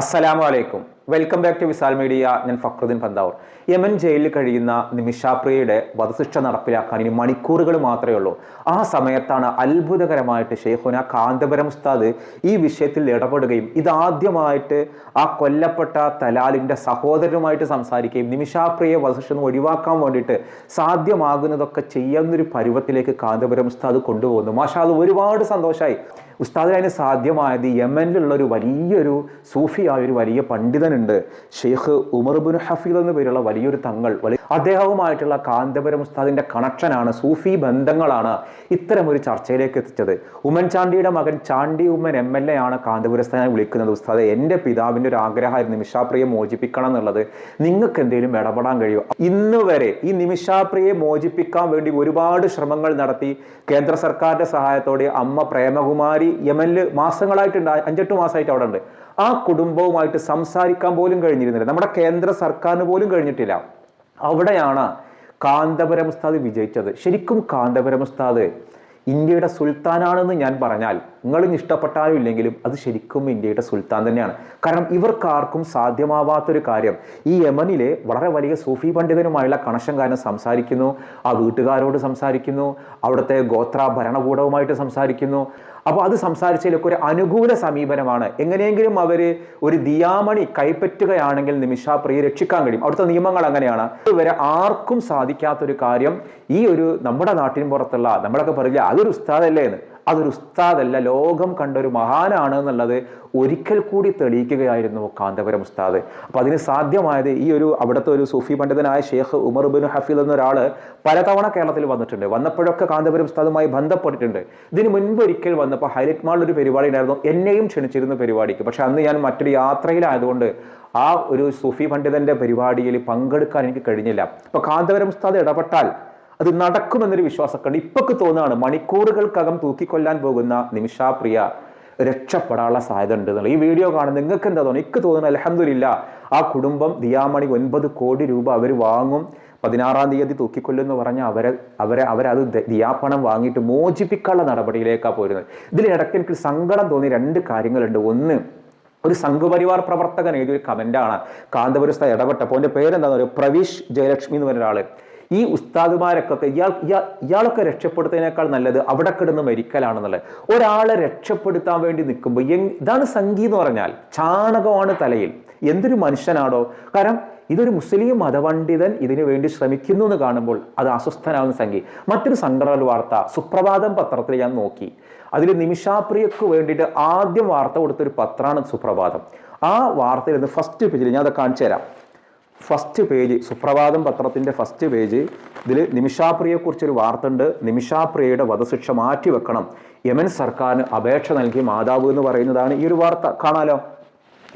അസ്സലാമു അലൈക്കും welcome back to Visal media. ഞാൻ ഫക്രുദ്ദീൻ പന്താവൂർ. യമൻ ജയിലിൽ കഴിയുന്ന നിമിഷാപ്രിയയുടെ വധശിക്ഷ നടപ്പിലാക്കാൻ ഇനി മണിക്കൂറുകൾ മാത്രമേ ഉള്ളൂ. ആ സമയത്താണ് അത്ഭുതകരമായിട്ട് ഷെയ്ഖുന കാന്തപുരം ഉസ്താദ് ഈ വിഷയത്തിൽ ഇടപെടുകയും ഇതാദ്യമായിട്ട് ആ കൊല്ലപ്പെട്ട തലാലിന്റെ സഹോദരനുമായിട്ട് സംസാരിക്കുകയും നിമിഷാപ്രിയെ വധശിക്ഷ ഒഴിവാക്കാൻ വേണ്ടിയിട്ട് സാധ്യമാകുന്നതൊക്കെ ചെയ്യുന്നൊരു പരുവത്തിലേക്ക് കാന്തപുരം ഉസ്താദ് കൊണ്ടുപോകുന്നു. മാഷാ അത് ഒരുപാട് സന്തോഷമായി ഉസ്താദിന് അതിന് സാധ്യമായത് യമനിലുള്ള ഒരു വലിയൊരു സൂഫിയായ ഒരു വലിയ പണ്ഡിതനുണ്ട്. ഷെയ്ഖ് ഉമർ ബിൻ ഹഫീദ് എന്ന പേരുള്ള വലിയൊരു തങ്ങൾ. വലിയ അദ്ദേഹവുമായിട്ടുള്ള കാന്തപുരം ഉസ്താദിന്റെ കണക്ഷനാണ്. സൂഫി ബന്ധങ്ങളാണ് ഇത്തരം ഒരു ചർച്ചയിലേക്ക് എത്തിച്ചത്. ഉമ്മൻചാണ്ടിയുടെ മകൻ Chandy Oommen M L A ആണ് കാന്തപുരസ്ഥാനെ വിളിക്കുന്നത്. ഉസ്താദ് എന്റെ പിതാവിന്റെ ഒരു ആഗ്രഹമായിരുന്നു നിമിഷാപ്രിയെ മോചിപ്പിക്കണം എന്നുള്ളത്. നിങ്ങൾക്ക് എന്തെങ്കിലും ഇടപെടാൻ കഴിയുമോ? ഇന്ന് വരെ ഈ നിമിഷാപ്രിയെ മോചിപ്പിക്കാൻ വേണ്ടി ഒരുപാട് ശ്രമങ്ങൾ നടത്തി കേന്ദ്ര സർക്കാരിന്റെ സഹായത്തോടെ അമ്മ പ്രേമകുമാരി യമനിൽ മാസങ്ങളായിട്ടുണ്ട് അഞ്ചെട്ട് മാസമായിട്ട് അവിടെ ഉണ്ട് ആ കുടുംബവുമായിട്ട് സംസാരിക്കാൻ പോലും കഴിഞ്ഞിരുന്നില്ല. നമ്മുടെ കേന്ദ്ര സർക്കാരിന് പോലും കഴിഞ്ഞിട്ടില്ല. അവിടെയാണ് കാന്തപുരം ഉസ്താദ് വിജയിച്ചത്. ശരിക്കും കാന്തപുരം ഉസ്താദ് ഇന്ത്യയുടെ സുൽത്താനാണെന്ന് ഞാൻ പറഞ്ഞാൽ നിങ്ങളിന്ന് ഇഷ്ടപ്പെട്ടാലും ഇല്ലെങ്കിലും അത് ശരിക്കും ഇന്ത്യയുടെ സുൽത്താൻ തന്നെയാണ്. കാരണം ഇവർക്കാർക്കും സാധ്യമാവാത്തൊരു കാര്യം ഈ യമനിലെ വളരെ വലിയ സൂഫി പണ്ഡിതനുമായുള്ള കണക്ഷൻ കാരണം സംസാരിക്കുന്നു ആ വീട്ടുകാരോട് സംസാരിക്കുന്നു അവിടുത്തെ ഗോത്ര ഭരണകൂടവുമായിട്ട് സംസാരിക്കുന്നു. അപ്പോൾ അത് സംസാരിച്ചതിലൊക്കെ ഒരു അനുകൂല സമീപനമാണ്. എങ്ങനെയെങ്കിലും അവർ ഒരു ദിയാമണി കൈപ്പറ്റുകയാണെങ്കിൽ നിമിഷാപ്രിയെ രക്ഷിക്കാൻ കഴിയും. അവിടുത്തെ നിയമങ്ങൾ അങ്ങനെയാണ്. ഇതുവരെ ആർക്കും സാധിക്കാത്തൊരു കാര്യം ഈ ഒരു നമ്മുടെ നാട്ടിൻ പുറത്തുള്ള നമ്മളൊക്കെ പറയില്ല അതൊരു ഉസ്താദല്ലേ എന്ന്. അതൊരു ഉസ്താദല്ല. ലോകം കണ്ട ഒരു മഹാനാണ് എന്നുള്ളത് ഒരിക്കൽ കൂടി തെളിയിക്കുകയായിരുന്നു കാന്തപുരം ഉസ്താദ്. അപ്പൊ അതിന് സാധ്യമായത് ഈ ഒരു അവിടുത്തെ ഒരു സൂഫി പണ്ഡിതനായ ഷേഖ് ഉമർ ബിൻ ഹഫീദ് എന്നൊരാൾ പലതവണ കേരളത്തിൽ വന്നിട്ടുണ്ട്. വന്നപ്പോഴൊക്കെ കാന്തപുരം ഉസ്താദുമായി ബന്ധപ്പെട്ടിട്ടുണ്ട്. ഇതിന് മുൻപ് ഒരിക്കൽ വന്നപ്പോൾ ഹൈലൈറ്റ് മാളിൽ ഒരു പരിപാടി ഉണ്ടായിരുന്നു. എന്നെയും ക്ഷണിച്ചിരുന്ന പരിപാടിക്ക്. പക്ഷെ അന്ന് ഞാൻ മറ്റൊരു യാത്രയിലായതുകൊണ്ട് ആ ഒരു സൂഫി പണ്ഡിതന്റെ പരിപാടിയിൽ പങ്കെടുക്കാൻ എനിക്ക് കഴിഞ്ഞില്ല. അപ്പൊ കാന്തപുരം ഉസ്താദ് ഇടപെട്ടാൽ അത് നടക്കുമെന്നൊരു വിശ്വാസക്കുണ്ട് ഇപ്പൊക്ക് തോന്നുകയാണ് മണിക്കൂറുകൾക്കകം തൂക്കിക്കൊല്ലാൻ പോകുന്ന നിമിഷാപ്രിയ രക്ഷപ്പെടാനുള്ള സാധ്യത ഉണ്ട് ഈ വീഡിയോ കാണുന്ന നിങ്ങൾക്ക് എന്താ തോന്നുന്നു എനിക്ക് തോന്നുന്നു അലഹമില്ല ആ കുടുംബം ദിയാമണി ഒൻപത് കോടി രൂപ അവർ വാങ്ങും. പതിനാറാം തീയതി തൂക്കിക്കൊല്ലുമെന്ന് പറഞ്ഞ അവരെ അവരെ അവരത് ദിയാപ്പണം വാങ്ങിയിട്ട് മോചിപ്പിക്കാനുള്ള നടപടിയിലേക്കാണ് പോരുന്നത്. ഇതിലിടയ്ക്ക് എനിക്ക് സങ്കടം തോന്നി രണ്ട് കാര്യങ്ങളുണ്ട്. ഒന്ന് ഒരു സംഘപരിവാർ പ്രവർത്തകൻ എഴുതിയൊരു കമന്റാണ് കാന്തപുരസ്ഥ ഇടപെട്ടപ്പോൾ എന്റെ പേരെന്താണെന്ന് പറയുക പ്രവീഷ് ജയലക്ഷ്മി എന്ന് പറഞ്ഞ ഒരാൾ ഈ ഉസ്താദുമാരൊക്കെ ഇയാൾ ഇയാളൊക്കെ രക്ഷപ്പെടുത്തതിനേക്കാൾ നല്ലത് അവിടെ കിടന്ന് മരിക്കലാണെന്നുള്ളത്. ഒരാളെ രക്ഷപ്പെടുത്താൻ വേണ്ടി നിൽക്കുമ്പോൾ ഇതാണ് സംഗീ എന്ന് പറഞ്ഞാൽ ചാണകമാണ് തലയിൽ. എന്തൊരു മനുഷ്യനാണോ. കാരണം ഇതൊരു മുസ്ലിം മതപണ്ഡിതൻ ഇതിനു വേണ്ടി ശ്രമിക്കുന്നു എന്ന് കാണുമ്പോൾ അത് അസ്വസ്ഥനാകുന്ന സംഗി. മറ്റൊരു സംഘടന വാർത്ത സുപ്രഭാതം പത്രത്തിൽ ഞാൻ നോക്കി. അതിൽ നിമിഷാപ്രിയക്ക് വേണ്ടിയിട്ട് ആദ്യം വാർത്ത കൊടുത്തൊരു പത്രമാണ് സുപ്രഭാതം. ആ വാർത്തയിൽ നിന്ന് ഫസ്റ്റ് പേജിൽ ഞാൻ അത് കാണിച്ചു തരാം ഫസ്റ്റ് പേജ് സുപ്രഭാതം പത്രത്തിന്റെ ഫസ്റ്റ് പേജ്. ഇതിൽ വാർത്ത ഉണ്ട് നിമിഷാപ്രിയയുടെ വധശിക്ഷ മാറ്റിവെക്കണം. യമൻ സർക്കാരിന് അപേക്ഷ നൽകി മാതാവ് എന്ന് പറയുന്നതാണ് ഈ ഒരു വാർത്ത. കാണാലോ?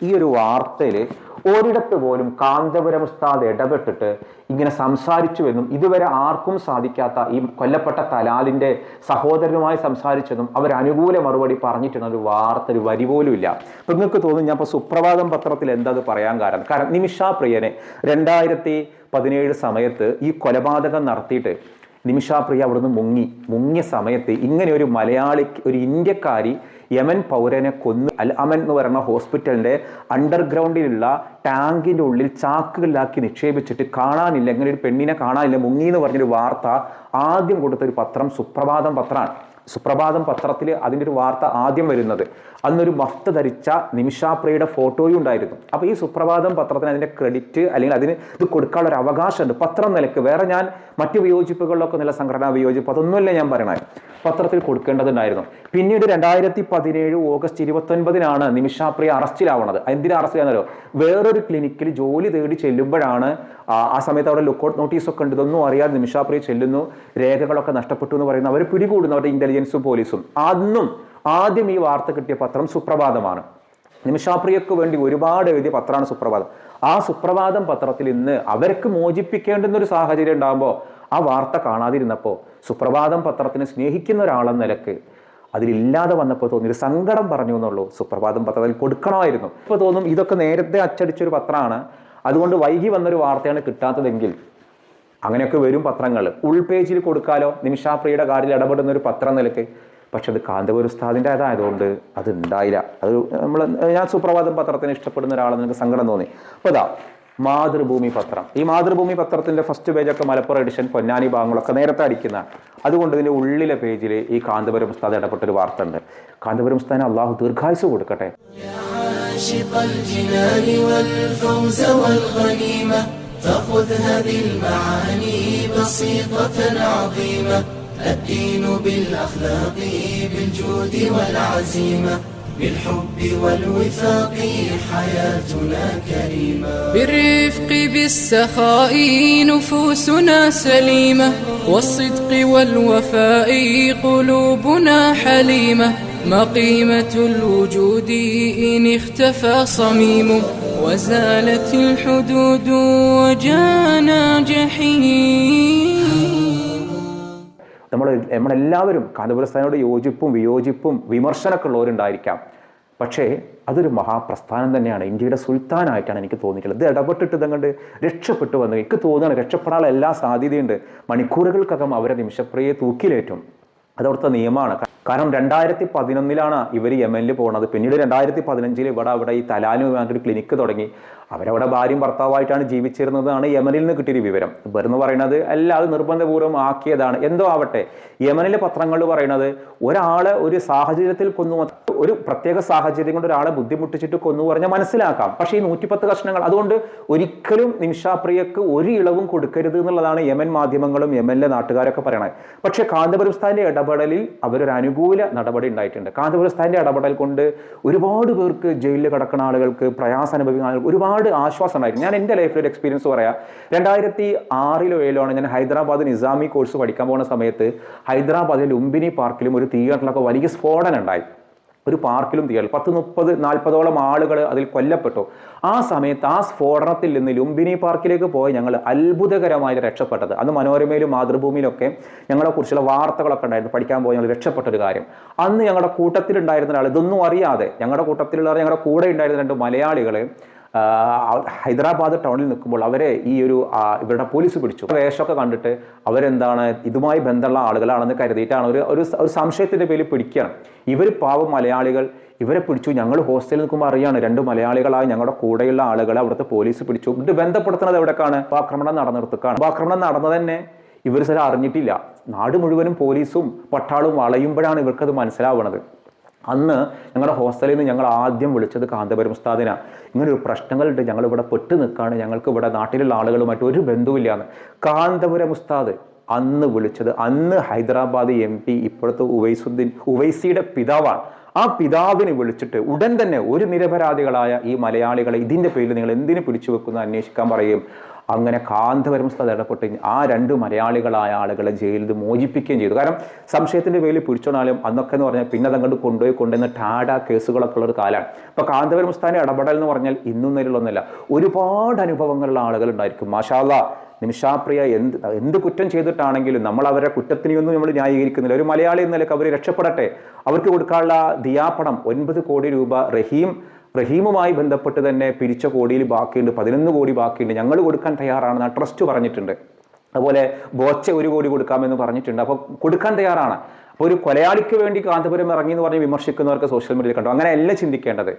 ഈ ഒരു വാർത്തയിൽ ഒരിടത്ത് പോലും കാന്തപുരം ഉസ്താദ് ഇടപെട്ടിട്ട് ഇങ്ങനെ സംസാരിച്ചുവെന്നും ഇതുവരെ ആർക്കും സാധിക്കാത്ത ഈ കൊല്ലപ്പെട്ട തലാലിന്റെ സഹോദരനുമായി സംസാരിച്ചെന്നും അവർ അനുകൂല മറുപടി പറഞ്ഞിട്ടുള്ള ഒരു വാർത്ത ഒരു വരി പോലും ഇല്ല. അപ്പം നിങ്ങൾക്ക് തോന്നും ഞാൻ ഇപ്പോൾ സുപ്രഭാതം പത്രത്തിൽ എന്താ അത് പറയാൻ കാരണം. കാരണം നിമിഷാ പ്രിയനെ രണ്ടായിരത്തി പതിനേഴ് സമയത്ത് ഈ കൊലപാതകം നടത്തിയിട്ട് നിമിഷാപ്രിയ അവിടുന്ന് മുങ്ങി. മുങ്ങിയ സമയത്ത് ഇങ്ങനെ ഒരു മലയാളി ഒരു ഇന്ത്യക്കാരി യമൻ പൗരനെ കൊന്ന്. അൽ അമൻ എന്ന് പറയുന്ന ഹോസ്പിറ്റലിന്റെ അണ്ടർഗ്രൗണ്ടിലുള്ള ടാങ്കിന്റെ ഉള്ളിൽ ചാക്കുകളിലാക്കി നിക്ഷേപിച്ചിട്ട് കാണാനില്ല ഇങ്ങനെ ഒരു പെണ്ണിനെ കാണാനില്ല മുങ്ങി എന്ന് പറഞ്ഞൊരു വാർത്ത ആദ്യം കൊടുത്ത ഒരു പത്രം സുപ്രഭാതം പത്രമാണ്. സുപ്രഭാതം പത്രത്തിൽ അതിന്റെ ഒരു വാർത്ത ആദ്യം വരുന്നത്. അന്നൊരു മഫ്ത ധരിച്ച നിമിഷാപ്രിയയുടെ ഫോട്ടോയും ഉണ്ടായിരുന്നു. അപ്പോൾ ഈ സുപ്രഭാതം പത്രത്തിന് അതിന്റെ ക്രെഡിറ്റ് അല്ലെങ്കിൽ അതിന് ഇത് കൊടുക്കാനുള്ള ഒരു അവകാശമുണ്ട്. പത്രം നിലയ്ക്ക് വേറെ ഞാൻ മറ്റു വിയോജിപ്പുകളിലൊക്കെ നല്ല സംഘടനാ വിയോജിപ്പ് അതൊന്നുമല്ല ഞാൻ പറയണേ പത്രത്തിൽ കൊടുക്കേണ്ടതുണ്ടായിരുന്നു. പിന്നീട് രണ്ടായിരത്തി പതിനേഴ് ഓഗസ്റ്റ് ഇരുപത്തൊൻപതിനാണ് നിമിഷാപ്രിയ അറസ്റ്റിലാവണത്. എന്തിനാ അറസ്റ്റിലാണെന്നല്ലോ വേറൊരു ക്ലിനിക്കിൽ ജോലി തേടി ചെല്ലുമ്പോഴാണ് ആ സമയത്ത് അവിടെ ലുക്കൗട്ട് നോട്ടീസൊക്കെ ഉണ്ട്. ഇതൊന്നും അറിയാതെ നിമിഷാപ്രിയ ചെല്ലുന്നു. രേഖകളൊക്കെ നഷ്ടപ്പെട്ടു എന്ന് പറയുന്നു അവർ പിടികൂടുന്നു അവരുടെ ഇന്റലിജൻസും പോലീസും അന്നും ആദ്യം ഈ വാർത്ത കിട്ടിയ പത്രം സുപ്രഭാതമാണ്. നിമിഷാപ്രിയക്ക് വേണ്ടി ഒരുപാട് എഴുതിയ പത്രമാണ് സുപ്രഭാതം. ആ സുപ്രഭാതം പത്രത്തിൽ ഇന്ന് അവർക്ക് മോചിപ്പിക്കേണ്ടുന്ന ഒരു സാഹചര്യം ഉണ്ടാകുമ്പോൾ ആ വാർത്ത കാണാതിരുന്നപ്പോൾ സുപ്രഭാതം പത്രത്തിനെ സ്നേഹിക്കുന്ന ഒരാളെന്ന നിലയ്ക്ക് അതിലില്ലാതെ വന്നപ്പോൾ തോന്നി ഒരു സങ്കടം പറഞ്ഞു എന്നുള്ളൂ. സുപ്രഭാതം പത്രത്തിൽ കൊടുക്കണമായിരുന്നു. ഇപ്പോൾ തോന്നും ഇതൊക്കെ നേരത്തെ അച്ചടിച്ചൊരു പത്രമാണ്. അതുകൊണ്ട് വൈകി വന്നൊരു വാർത്തയാണ് കിട്ടാത്തതെങ്കിൽ അങ്ങനെയൊക്കെ വരും പത്രങ്ങൾ. ഉൾപേജിൽ കൊടുക്കാലോ? നിമിഷാപ്രിയുടെ കാര്യത്തിൽ ഇടപെടുന്ന ഒരു പത്രം നിലയ്ക്ക് പക്ഷെ അത് കാന്തപുര ഉസ്താദിന്റെ അതായതുകൊണ്ട് അത് ഉണ്ടായില്ല. അത് നമ്മൾ ഞാൻ സുപ്രഭാതം പത്രത്തിന് ഇഷ്ടപ്പെടുന്ന ഒരാളെന്ന് എനിക്ക് സങ്കടം തോന്നി. അപ്പോൾ അതാ മാതൃഭൂമി പത്രം. ഈ മാതൃഭൂമി പത്രത്തിന്റെ ഫസ്റ്റ് പേജൊക്കെ മലപ്പുറം എഡിഷൻ പൊന്നാനി ഭാഗങ്ങളൊക്കെ നേരത്തെ അടിക്കുന്ന. അതുകൊണ്ട് ഇതിന്റെ ഉള്ളിലെ പേജിൽ ഈ കാന്തപുരം ഉസ്താദ് ഇടപെട്ടൊരു വാർത്ത ഉണ്ട് കാന്തപുരം ഉസ്താദിന് അള്ളാഹു ദീർഘായുസ് കൊടുക്കട്ടെ. فخذ هذه المعاني بسيطة عظيمة. الدين بالأخلاق بالجود والعزيمة. بالحب والوفاق حياتنا كريمة. بالرفق بالسخاء نفوسنا سليمة. والصدق والوفاء قلوبنا حليمة. ما قيمة الوجود إن اختفى صميمه وزالت الحدود وجانا جحيم നമ്മൾ നമ്മളെല്ലാവരും കാന്തപുരസ്ഥാനോട് യോജിപ്പും വിയോജിപ്പും വിമർശനമൊക്കെ ഉള്ളവരുണ്ടായിരിക്കാം പക്ഷേ അതൊരു മഹാപ്രസ്ഥാനം തന്നെയാണ് ഇന്ത്യയുടെ സുൽത്താനായിട്ടാണ് എനിക്ക് തോന്നിയിട്ടുള്ളത് ഇത് ഇടപെട്ടിട്ട് ഇതങ്ങണ്ട് രക്ഷപ്പെട്ടു വന്നു എനിക്ക് തോന്നുകയാണ് രക്ഷപ്പെടാനുള്ള എല്ലാ സാധ്യതയുണ്ട് മണിക്കൂറുകൾക്കകം അവരെ നിമിഷപ്രിയെ തൂക്കിലേറ്റും അതവിടുത്തെ നിയമമാണ് കാരണം രണ്ടായിരത്തി പതിനൊന്നിലാണ് ഇവർ യമനിൽ പോകുന്നത് പിന്നീട് രണ്ടായിരത്തി പതിനഞ്ചിൽ ഇവിടെ അവിടെ ഈ തലാനുമായിട്ട് ഒരു ക്ലിനിക്ക് തുടങ്ങി. അവരവിടെ ഭാര്യയും ഭർത്താവായിട്ടാണ് ജീവിച്ചിരുന്നതാണ് യമനിൽ നിന്ന് കിട്ടിയൊരു വിവരം. ഇവരെന്ന് പറയുന്നത് അല്ല അത് നിർബന്ധപൂർവം ആക്കിയതാണ്. എന്തോ ആവട്ടെ. യമനിലെ പത്രങ്ങൾ പറയുന്നത് ഒരാളെ ഒരു സാഹചര്യത്തിൽ കൊന്നു ഒരു പ്രത്യേക സാഹചര്യം കൊണ്ട് ഒരാളെ ബുദ്ധിമുട്ടിച്ചിട്ട് കൊന്നു പറഞ്ഞാൽ മനസ്സിലാക്കാം. പക്ഷേ ഈ നൂറ്റിപ്പത്ത് കഷ്ണങ്ങൾ അതുകൊണ്ട് ഒരിക്കലും നിമിഷാപ്രിയക്ക് ഒരു ഇളവും കൊടുക്കരുത് എന്നുള്ളതാണ് യമൻ മാധ്യമങ്ങളും യമനിലെ നാട്ടുകാരൊക്കെ പറയണത്. പക്ഷേ കാന്തപുരസ്ഥാന്റെ ഇടപെടലിൽ അവരൊരു അനുകൂല നടപടി ഉണ്ടായിട്ടുണ്ട്. കാന്തപുരസ്ഥാന്റെ ഇടപെടൽ കൊണ്ട് ഒരുപാട് പേർക്ക് ജയിലിൽ കിടക്കുന്ന ആളുകൾക്ക് പ്രയാസം അനുഭവിക്കുന്ന ആളുകൾ ഒരുപാട് ആശ്വാസം ഉണ്ടായിരുന്നു. ഞാൻ എന്റെ ലൈഫിൽ ഒരു എക്സ്പീരിയൻസ് പറയാം. രണ്ടായിരത്തി ആറിലോ ഏഴിലോ ആണ് ഞാൻ ഹൈദരാബാദ് നിസാമി കോഴ്സ് പഠിക്കാൻ പോകുന്ന സമയത്ത് ഹൈദരാബാദിൽ ലുംബിനി പാർക്കിലും ഒരു തിയേറ്ററിലൊക്കെ വലിയ സ്ഫോടനം ഉണ്ടായി. ഒരു പാർക്കിലും തിയേറ്റർ പത്ത് മുപ്പത് നാൽപ്പതോളം ആളുകൾ അതിൽ കൊല്ലപ്പെട്ടു. ആ സമയത്ത് ആ സ്ഫോടനത്തിൽ നിന്ന് ലുംബിനി പാർക്കിലേക്ക് പോയി ഞങ്ങൾ അത്ഭുതകരമായി രക്ഷപ്പെട്ടത്. അന്ന് മനോരമയിലും മാതൃഭൂമിയിലൊക്കെ ഞങ്ങളെ കുറിച്ചുള്ള വാർത്തകളൊക്കെ ഉണ്ടായിരുന്നു. പഠിക്കാൻ പോയി ഞങ്ങൾ രക്ഷപ്പെട്ട ഒരു കാര്യം. അന്ന് ഞങ്ങളുടെ കൂട്ടത്തിലുണ്ടായിരുന്ന ഒരാൾ ഇതൊന്നും അറിയാതെ ഞങ്ങളുടെ കൂട്ടത്തിലുള്ള ഞങ്ങളുടെ കൂടെ ഉണ്ടായിരുന്ന രണ്ട് മലയാളികൾ ഹൈദരാബാദ് ടൗണിൽ നിൽക്കുമ്പോൾ അവരെ ഈ ഒരു ഇവരുടെ പോലീസ് പിടിച്ചു. വേഷമൊക്കെ കണ്ടിട്ട് അവരെന്താണ് ഇതുമായി ബന്ധമുള്ള ആളുകളാണെന്ന് കരുതിയിട്ടാണ് ഒരു ഒരു സംശയത്തിന്റെ പേരിൽ പിടിക്കുകയാണ്. ഇവർ പാവം മലയാളികൾ. ഇവരെ പിടിച്ചു. ഞങ്ങൾ ഹോസ്റ്റലിൽ നിൽക്കുമ്പോൾ അറിയാണ് രണ്ട് മലയാളികളായ ഞങ്ങളുടെ കൂടെയുള്ള ആളുകളെ അവിടുത്തെ പോലീസ് പിടിച്ചു. ഇത് ബന്ധപ്പെടുത്തുന്നത് എവിടേക്കാണ്? ആക്രമണം നടന്നിടത്തേക്കാണ് ആക്രമണം നടന്നത് തന്നെ ഇവർ ചില അറിഞ്ഞിട്ടില്ല. നാട് മുഴുവനും പോലീസും പട്ടാളും വളയുമ്പോഴാണ് ഇവർക്കത് മനസ്സിലാവുന്നത്. അന്ന് ഞങ്ങളുടെ ഹോസ്റ്റലിൽ നിന്ന് ഞങ്ങൾ ആദ്യം വിളിച്ചത് കാന്തപുരം ഉസ്താദിനാണ് ഇങ്ങനെ ഒരു പ്രശ്നങ്ങളുണ്ട് ഞങ്ങൾ ഇവിടെ പെട്ട് നിൽക്കുകയാണ് ഞങ്ങൾക്ക് ഇവിടെ നാട്ടിലുള്ള ആളുകളുമായിട്ട് ഒരു ബന്ധുവില്ലാന്ന് കാന്തപുരം ഉസ്താദ് അന്ന് വിളിച്ചത് അന്ന് ഹൈദരാബാദ് എം പി ഇപ്പോഴത്തെ ഉവൈസുദ്ദീൻ ഉവൈസിയുടെ പിതാവാണ്. ആ പിതാവിനെ വിളിച്ചിട്ട് ഉടൻ തന്നെ ഒരു നിരപരാധികളായ ഈ മലയാളികളെ ഇതിന്റെ പേരിൽ നിങ്ങൾ എന്തിനു പിടിച്ചു വെക്കുന്ന അന്വേഷിക്കാൻ പറയും? അങ്ങനെ കാന്തപുരം സ്ഥലം ഇടപെട്ട് ആ രണ്ട് മലയാളികളായ ആളുകളെ ജയിലിൽ നിന്ന് മോചിപ്പിക്കുകയും ചെയ്തു. കാരണം സംശയത്തിന്റെ പേരിൽ പിടിച്ചോണാലും അന്നൊക്കെ എന്ന് പറഞ്ഞാൽ പിന്നെ അതങ്ങോട്ട് കൊണ്ടുപോയി കൊണ്ടുവന്ന ടാഡ കേസുകളൊക്കെ ഉള്ളൊരു കാലമാണ്. അപ്പോൾ കാന്തപുരം സ്ഥാനം ഇടപെടൽ എന്ന് പറഞ്ഞാൽ ഇന്നും നിലയിലൊന്നുമില്ല ഒരുപാട് അനുഭവങ്ങളുള്ള ആളുകൾ ഉണ്ടായിരിക്കും മാഷാല്ല നിമിഷാപ്രിയ എന്ത് എന്ത് കുറ്റം ചെയ്തിട്ടാണെങ്കിലും നമ്മൾ അവരുടെ കുറ്റത്തിനെയൊന്നും നമ്മൾ ന്യായീകരിക്കുന്നില്ല. ഒരു മലയാളി എന്ന നിലയ്ക്ക് അവർ രക്ഷപ്പെടട്ടെ. അവർക്ക് കൊടുക്കാനുള്ള ദിയാപണം ഒൻപത് കോടി രൂപ റഹീം റഹീമുമായി ബന്ധപ്പെട്ട് തന്നെ പിരിച്ച കോടിയിൽ ബാക്കിയുണ്ട് പതിനൊന്ന് കോടി ബാക്കിയുണ്ട്. ഞങ്ങൾ കൊടുക്കാൻ തയ്യാറാണെന്ന് ആ ട്രസ്റ്റ് പറഞ്ഞിട്ടുണ്ട്. അതുപോലെ ബോച്ച ഒരു കോടി കൊടുക്കാമെന്ന് പറഞ്ഞിട്ടുണ്ട്. അപ്പോൾ കൊടുക്കാൻ തയ്യാറാണ്. അപ്പോൾ ഒരു കൊലയാളിക്ക് വേണ്ടി കാന്തപുരം ഇറങ്ങി എന്ന് പറഞ്ഞ് വിമർശിക്കുന്നവർക്ക് സോഷ്യൽ മീഡിയയിൽ കണ്ടു. അങ്ങനെയല്ല ചിന്തിക്കേണ്ടത്.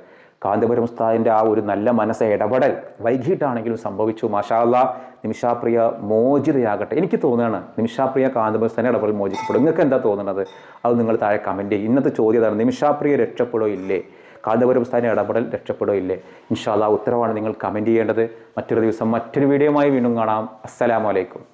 കാന്തപുരം ഉസ്താദിന്റെ ആ ഒരു നല്ല മനസ്സ് ഇടപെടൽ വൈകിട്ടാണെങ്കിലും സംഭവിച്ചു. മാഷാല്ല നിമിഷാപ്രിയ മോചിതയാകട്ടെ. എനിക്ക് തോന്നുകയാണ് നിമിഷാപ്രിയ കാന്തപുരം ഉസ്താദിന്റെ ഇടപെടൽ മോചിക്കപ്പെടും. നിങ്ങൾക്ക് എന്താ തോന്നുന്നത്? അത് നിങ്ങൾ താഴെ കമന്റ് ചെയ്യും. ഇന്നത്തെ ചോദ്യം അതാണ്. നിമിഷാപ്രിയ രക്ഷപ്പെടോ ഇല്ലേ. കാന്തപുരം ഉസ്താദിന്റെ ഇടപെടൽ രക്ഷപ്പെടുകയില്ലേ? ഇൻഷാല്ല ഉത്തരവാണ് നിങ്ങൾ കമന്റ് ചെയ്യേണ്ടത്. മറ്റൊരു ദിവസം മറ്റൊരു വീഡിയോയുമായി വീണ്ടും കാണാം. അസ്സലാമലൈക്കും